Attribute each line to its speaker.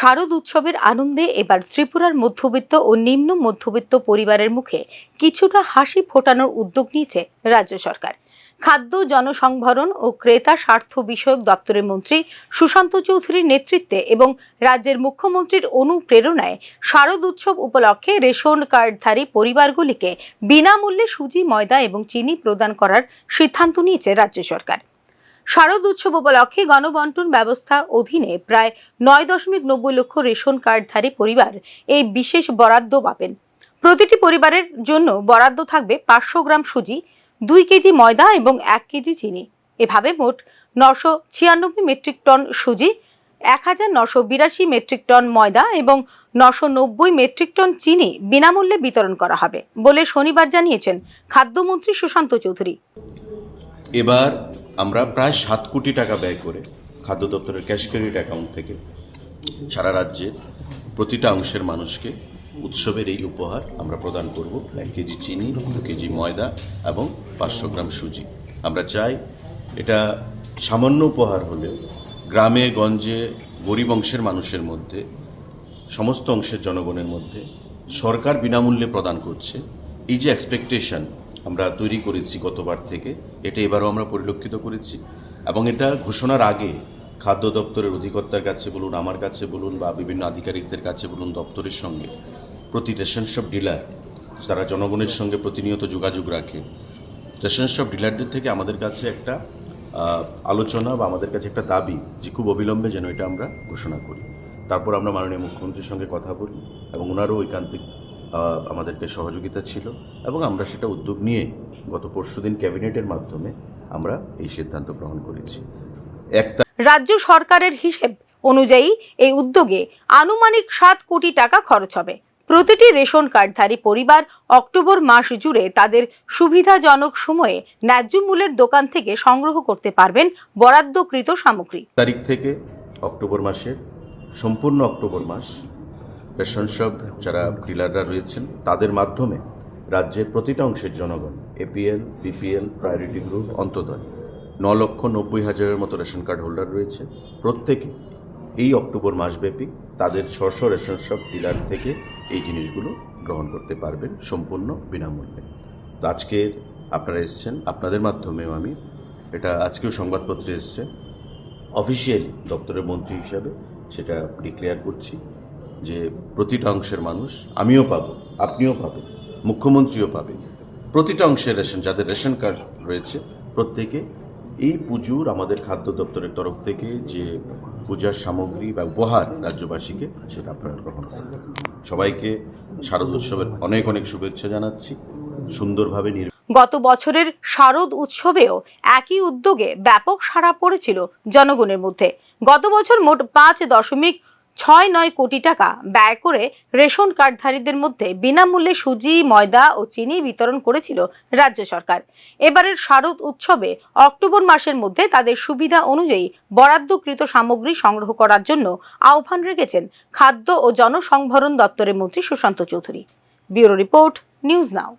Speaker 1: শারদ উৎসবের আনন্দে এবার ত্রিপুরার মধ্যবিত্ত ও নিম্ন মধ্যবিত্ত পরিবারের মুখে কিছুটা হাসি ফোটানোর উদ্যোগ নিয়েছে রাজ্য সরকার। খাদ্য জনসংভরণ ও ক্রেতা স্বার্থ বিষয়ক দপ্তরের মন্ত্রী সুশান্ত চৌধুরীর নেতৃত্বে এবং রাজ্যের মুখ্যমন্ত্রীর অনুপ্রেরণায় শারদ উৎসব উপলক্ষে রেশন কার্ডধারী পরিবারগুলিকে বিনামূল্যে সুজি, ময়দা এবং চিনি প্রদান করার সিদ্ধান্ত নিয়েছে রাজ্য সরকার। শারদ উৎসব উপলক্ষে গণবন্টন ব্যবস্থা অধীনে প্রায় নয় দশমিক নব্বই লক্ষ রেশন কার্ডধারী পরিবার এই বিশেষ বরাদ্দ পাবেন। প্রতিটি পরিবারের জন্য বরাদ্দ থাকবে পাঁচশো গ্রাম সুজি, দুই কেজি ময়দা এবং এক কেজি চিনি। এভাবে মোট নশো ছিয়ানব্বই মেট্রিক টন সুজি, এক হাজার নশো বিরাশি মেট্রিক টন ময়দা এবং নশো নব্বই মেট্রিক টন চিনি বিনামূল্যে বিতরণ করা হবে বলে শনিবার জানিয়েছেন খাদ্যমন্ত্রী সুশান্ত চৌধুরী।
Speaker 2: এবার আমরা প্রায় সাত কোটি টাকা ব্যয় করে খাদ্য দপ্তরের ক্যাশ ক্রেডিট অ্যাকাউন্ট থেকে সারা রাজ্যের প্রতিটা অংশের মানুষকে উৎসবের এই উপহার আমরা প্রদান করব। এক কেজি চিনি, দু কেজি ময়দা এবং পাঁচশো গ্রাম সুজি। আমরা চাই এটা সামান্য উপহার হলেও গ্রামে, গঞ্জে, গরিব অংশের মানুষের মধ্যে, সমস্ত অংশের জনগণের মধ্যে সরকার বিনামূল্যে প্রদান করছে। এই যে এক্সপেকটেশন আমরা তৈরি করেছি গতবার থেকে। এটা এবারও আমরা পরিলক্ষিত করেছি। এবং এটা ঘোষণার আগে খাদ্য দপ্তরের অধিকর্তার কাছে বলুন, আমার কাছে বলুন বা বিভিন্ন আধিকারিকদের কাছে বলুন, দপ্তরের সঙ্গে প্রতি রেশন শপ ডিলার, যারা জনগণের সঙ্গে প্রতিনিয়ত যোগাযোগ রাখে, রেশন শপ ডিলারদের থেকে আমাদের কাছে একটা আলোচনা বা আমাদের কাছে একটা দাবি যে খুব অবিলম্বে যেন এটা আমরা ঘোষণা করি। তারপর আমরা মাননীয় মুখ্যমন্ত্রীর সঙ্গে কথা বলি এবং ওনারও ঐকান্তিক আমাদেরকে সহযোগিতা ছিল এবং আমরা সেটা উদ্যোগ নিয়ে গত পরশুদিন ক্যাবিনেটের মাধ্যমে আমরা এই সিদ্ধান্ত গ্রহণ করেছি। একটা
Speaker 1: রাজ্য সরকারের হিসেব অনুযায়ী এই উদ্যোগে আনুমানিক সাত কোটি টাকা খরচ হবে। প্রতিটি রেশন কার্ডধারী পরিবার অক্টোবর মাস জুড়ে তাদের সুবিধাজনক সময়ে ন্যায্য মূল্যের দোকান থেকে সংগ্রহ করতে পারবেন বরাদ্দকৃত সামগ্রী।
Speaker 2: তারিখ থেকে অক্টোবর মাসের সম্পূর্ণ অক্টোবর মাস শপ যারা ডিলাররা রয়েছেন, তাদের মাধ্যমে রাজ্যের প্রতিটা অংশের জনগণ, APL, BPL, priority group Antyodaya ন লক্ষ নব্বই হাজারের মতো রেশন কার্ড হোল্ডার রয়েছে। প্রত্যেকে এই অক্টোবর মাসব্যাপী তাদের স্ব রেশন শপ ডিলার থেকে এই জিনিসগুলো গ্রহণ করতে পারবেন সম্পূর্ণ বিনামূল্যে। তো আজকের আপনারা এসছেন, আপনাদের মাধ্যমেও আমি এটা আজকেও সংবাদপত্রে এসছে। অফিসিয়ালি দপ্তরের মন্ত্রী হিসাবে সেটা ডিক্লেয়ার করছি। যে প্রতিটা অংশের মানুষ, আমিও পাব, আপনিও পাবেন, মুখ্যমন্ত্রীও পাবে প্রতিটা অংশের রেশন, যাদের রেশন কার্ড রয়েছে, প্রত্যেকে এই পুজোর আমাদের খাদ্য দপ্তরের তরফ থেকে যে পূজার সামগ্রী বা উপহার রাজ্যবাসীকে, সেটা আপনারা গ্রহণ সবাইকে শারদ উৎসবের অনেক অনেক শুভেচ্ছা জানাচ্ছি। সুন্দরভাবে
Speaker 1: গত বছরের শারদ উৎসবেও একই উদ্যোগে ব্যাপক সাড়া পড়েছিল জনগণের মধ্যে। গত বছর মোট পাঁচ দশমিক ছয় নয় কোটি টাকা ব্যয় করে রেশন কার্ডধারীদের মধ্যে বিনামূল্যে সুজি, ময়দা ও চিনি বিতরণ করেছিল রাজ্য সরকার। এবারের শারদ উৎসবে অক্টোবর মাসের মধ্যে তাদের সুবিধা অনুযায়ী বরাদ্দকৃত সামগ্রী সংগ্রহ করার জন্য আহ্বান রেখেছেন খাদ্য ও জনসংভরণ দপ্তরের মন্ত্রী Sushanta Chowdhury. Bureau report, news now.